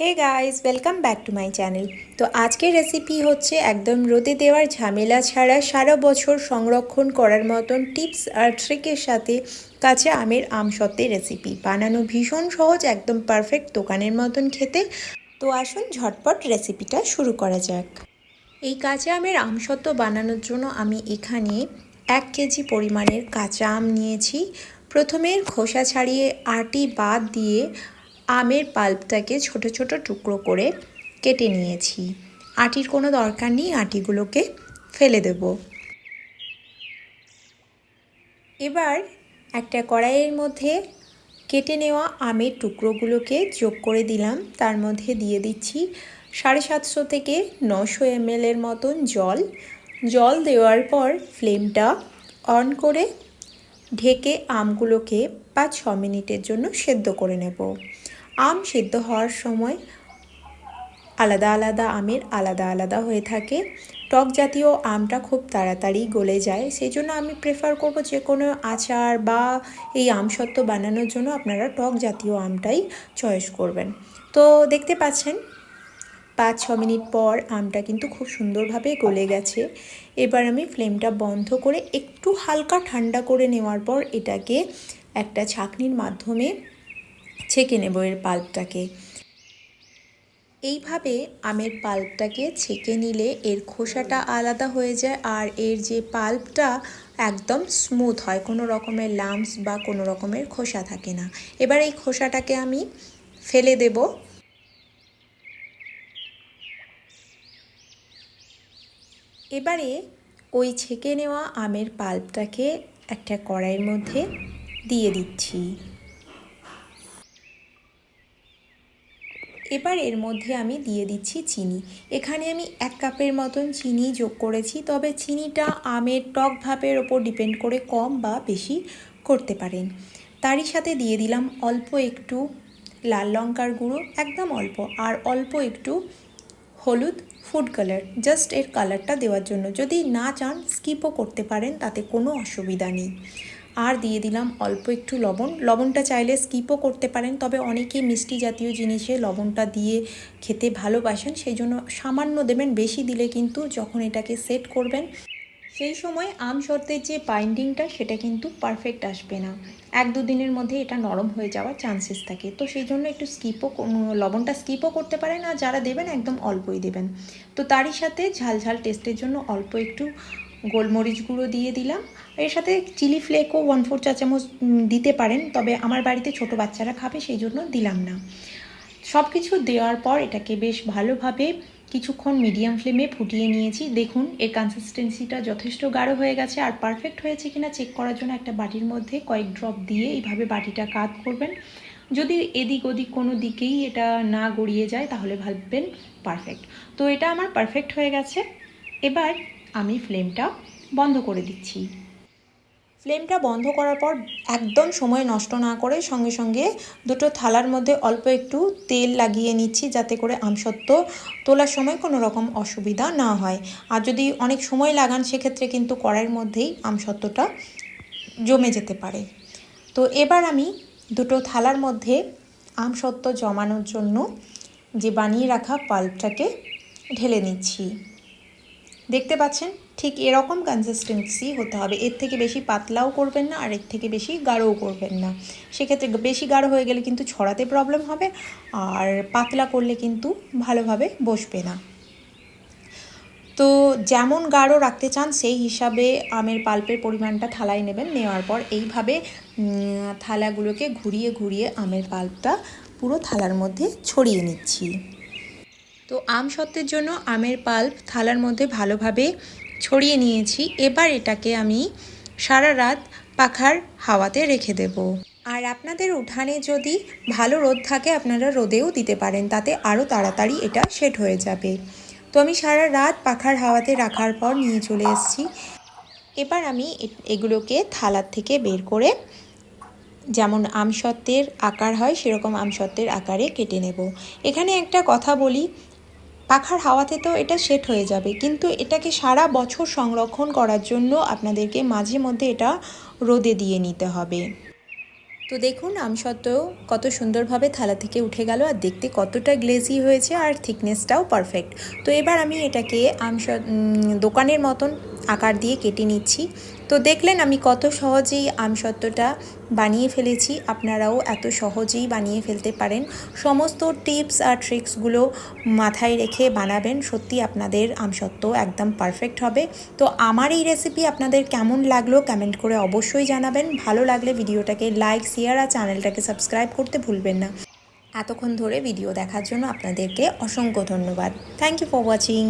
Hey guys welcome back to my channel তো আজকের recipe হচ্ছে একদম রোদে দেওয়ার ঝামেলা ছাড়া সারা বছর সংরক্ষণ করার মতন টিপস আর ট্রিকের সাথে কাঁচা আমের আমসত্ত্বের রেসিপি বানানো ভীষণ সহজ, একদম পারফেক্ট দোকানের মতন খেতে। তো আসুন ঝটপট রেসিপিটা শুরু করা যাক। এই কাঁচা আমের আমসত্ত্ব বানানোর জন্য আমি এখানে এক কেজি পরিমাণের কাঁচা আম নিয়েছি। প্রথমে খোসা ছাড়িয়ে আটি বাদ দিয়ে আমের পাল্পটাকে ছোট ছোট টুকরো করে কেটে নিয়েছি। আটির কোনো দরকার নেই, আটিগুলোকে ফেলে দেব। এবার একটা কড়াইয়ের মধ্যে কেটে নেওয়া আমের টুকরোগুলোকে যোগ করে দিলাম। তার মধ্যে দিয়ে দিচ্ছি সাড়ে সাতশো থেকে নশো এমএলের মতন জল। জল দেওয়ার পর ফ্লেমটা অন করে ঢেকে আমগুলোকে পাঁচ ছ মিনিটের জন্য সেদ্ধ করে নেব। আম সেদ্ধ হওয়ার সময় আলাদা আলাদা আমের আলাদা আলাদা হয়ে থাকে। টক জাতীয় আমটা খুব তাড়াতাড়ি গলে যায়। সেই জন্য আমি প্রেফার করব যে কোনো আচার বা এই আমসত্ত্ব বানানোর জন্য আপনারা টক জাতীয় আমটাই চয়েস করবেন। তো দেখতে পাচ্ছেন, পাঁচ, ছ মিনিট পর আমটা কিন্তু খুব সুন্দরভাবে গলে গেছে। এবার আমি ফ্লেমটা বন্ধ করে একটু হালকা ঠান্ডা করে নেওয়ার পর এটাকে একটা ছাঁকনির মাধ্যমে ছেঁকে নেব এর পাল্পটাকে। এইভাবে আমের পাল্পটাকে ছেঁকে নিলে এর খোসাটা আলাদা হয়ে যায় আর এর যে পাল্পটা একদম স্মুথ হয়, কোনো রকমের লাম্পস বা কোনো রকমের খোসা থাকে না। এবার এই খোসাটাকে আমি ফেলে দেব। এবারে ওই ছেঁকে নেওয়া আমের পাল্পটাকে একটা কড়াইয়ের মধ্যে দিয়ে দিচ্ছি। এবার এর মধ্যে আমি দিয়ে দিচ্ছি চিনি। এখানে আমি এক কাপের মতন চিনি যোগ করেছি, তবে চিনিটা আমের টক ভাবের ওপর ডিপেন্ড করে কম বা বেশি করতে পারেন। তারই সাথে দিয়ে দিলাম অল্প একটু লাল লঙ্কার গুঁড়ো, একদম অল্প, আর অল্প একটু হলুদ ফুড কালার, জাস্ট এর কালারটা দেওয়ার জন্য। যদি না চান, স্কিপও করতে পারেন, তাতে কোনো অসুবিধা নেই। আর দিয়ে দিলাম অল্প একটু লবণ। লবণটা চাইলে স্কিপও করতে পারেন, তবে অনেকে মিষ্টি জাতীয় জিনিসে লবণটা দিয়ে খেতে ভালোবাসেন, সেই জন্য সামান্য দেবেন, বেশি দিলে কিন্তু যখন এটাকে সেট করবেন, সেই সময় আম শর্তের যে বাইন্ডিংটা সেটা কিন্তু পারফেক্ট আসবে না। এক দু দিনের মধ্যে এটা নরম হয়ে যাওয়ার চান্সেস থাকে। তো সেই জন্য একটু স্কিপও লবণটা স্কিপও করতে পারেন, আর যারা দেবেন একদম অল্পই দেবেন। তো তারই সাথে ঝাল ঝাল টেস্টের জন্য অল্প একটু গোলমরিচ গুঁড়ো দিয়ে দিলাম। এর সাথে চিলি ফ্লেকও ওয়ান ফোর চা চামচ দিতে পারেন, তবে আমার বাড়িতে ছোট বাচ্চারা খাবে সেই জন্য দিলাম না। সব কিছু দেওয়ার পর এটাকে বেশ ভালোভাবে কিছুক্ষণ মিডিয়াম ফ্লেমে ফুটিয়ে নিয়েছি। দেখুন, এর কনসিস্টেন্সিটা যথেষ্ট গাঢ় হয়ে গেছে, আর পারফেক্ট হয়েছে কিনা চেক করার জন্য একটা বাটির মধ্যে কয়েক ড্রপ দিয়ে এইভাবে বাটিটা কাত করবেন। যদি এদিক ওদিক কোনো দিকেই এটা না গড়িয়ে যায়, তাহলে ভাববেন পারফেক্ট তো এটা আমার পারফেক্ট হয়ে গেছে। এবার আমি ফ্লেমটা বন্ধ করে দিচ্ছি। ফ্লেমটা বন্ধ করার পর একদম সময় নষ্ট না করে সঙ্গে সঙ্গে দুটো থালার মধ্যে অল্প একটু তেল লাগিয়ে নিচ্ছি যাতে করে আমসত্ত্ব তোলার সময় কোনো রকম অসুবিধা না হয়। আর যদি অনেক সময় লাগান, সেক্ষেত্রে কিন্তু কড়াইয়ের মধ্যেই আমসত্ত্বটা জমে যেতে পারে। তো এবার আমি দুটো থালার মধ্যে আমসত্ত্ব জমানোর জন্য যে বানিয়ে রাখা পাল্পটাকে ঢেলে নিচ্ছি। দেখতে পাচ্ছেন? ঠিক এরকম কনসিস্টেন্সি হতে হবে। এর থেকে বেশি পাতলাও করবেন না আর এর থেকে বেশি গাঢ়ও করবেন না। সেক্ষেত্রে বেশি গাঢ় হয়ে গেলে কিন্তু ছড়াতে প্রবলেম হবে আর পাতলা করলে কিন্তু ভালোভাবে বসবে না। তো যেমন গাঢ় রাখতে চান, সেই হিসাবে আমের পাল্পের পরিমাণটা থালায় নেবেন। নেওয়ার পর এইভাবে থালাগুলোকে ঘুরিয়ে ঘুরিয়ে আমের পাল্পটা পুরো থালার মধ্যে ছড়িয়ে নিচ্ছি। তো আম সত্ত্বের জন্য আমের পাল্প থালার মধ্যে ভালোভাবে ছড়িয়ে নিয়েছি। এবার এটাকে আমি সারা রাত পাখার হাওয়াতে রেখে দেব। আর আপনাদের উঠানে যদি ভালো রোদ থাকে, আপনারা রোদেও দিতে পারেন, তাতে আরও তাড়াতাড়ি এটা সেট হয়ে যাবে। তো আমি সারা রাত পাখার হাওয়াতে রাখার পর নিয়ে চলে এসেছি। এবার আমি এগুলোকে থালার থেকে বের করে যেমন আমসত্ত্বের আকার হয়, সেরকম আমসত্ত্বের আকারে কেটে নেব। এখানে একটা কথা বলি পাখার হাওয়াতে তো এটা সেট হয়ে যাবে। কিন্তু এটাকে সারা বছর সংরক্ষণ করার জন্য আপনাদেরকে মাঝে মধ্যে এটা রোদে দিয়ে নিতে হবে। তো দেখুন, আম আমসত্ত্বেও কত সুন্দরভাবে থালা থেকে উঠে গেল আর দেখতে কতটা গ্লেজি হয়েছে আর থিকনেসটাও পারফেক্ট তো এবার আমি এটাকে আমস দোকানের মতন আকার দিয়ে কেটে নিচ্ছি। তো দেখলেন আমি কত সহজেই আমসত্ত্বটা বানিয়ে ফেলেছি। আপনারাও এত সহজেই বানিয়ে ফেলতে পারেন। সমস্ত টিপস আর ট্রিক্সগুলো মাথায় রেখে বানাবেন। সত্যি আপনাদের আমসত্ত্ব একদম পারফেক্ট হবে। তো আমার এই রেসিপি আপনাদের কেমন লাগল কমেন্ট করে অবশ্যই জানাবেন। ভালো লাগলে ভিডিওটাকে লাইক, শেয়ার আর চ্যানেলটাকে সাবস্ক্রাইব করতে ভুলবেন না। এতক্ষণ ধরে ভিডিও দেখার জন্য আপনাদেরকে অসংখ্য ধন্যবাদ। Thank you for watching.